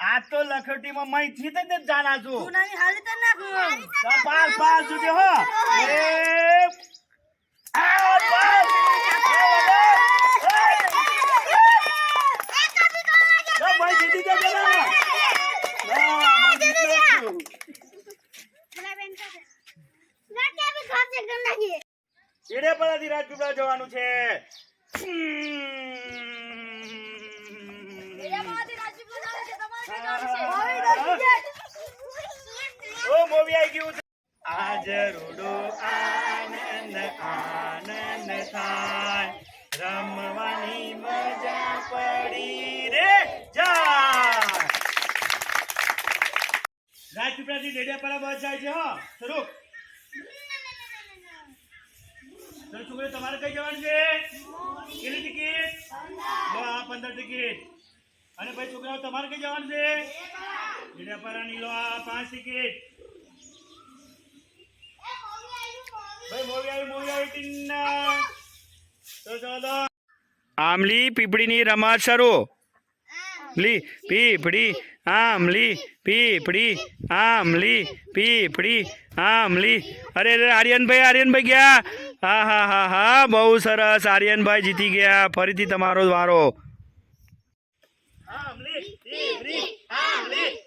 આ તો લખોટીમાં મયથી જ જાના છું તું નાની હાલી તો નાખું. તો પાસ પાસ સુધી હો. એ આ તો રાજપીપળા જવાનું છે. ઓ મોવી આવી ગયું આજ રૂડો આનંદ આનંદ થાય. રમવાની મજા પડી રે જા રાજપીપળાથી ડેડિયાપાડા બસ જાય છે, હો. શરૂ તો તમારે કઈ જવાનું છે? કેટલી ટિકિટ? પંદર ટિકિટ. અને ભાઈ છોકરાઓ, તમારે કઈ જવાનું છે? ડેડિયાપાડાની લો આ પાંચ ટિકિટ. ભાઈ મોવી આવી મોવી આવી ટીના તો ચાલો આમલી પીપળીની રમત શરૂ. લી, પીપળી, આમલી પીપળી આમલી પીપળી, આમલી. અરે અરે, આર્યનભાઈ આર્યનભાઈ ગયા. હા હા હા હા, બહુ સરસ. આર્યનભાઈ જીતી ગયા. ફરીથી તમારો વારો. Hamlet, Hamlet,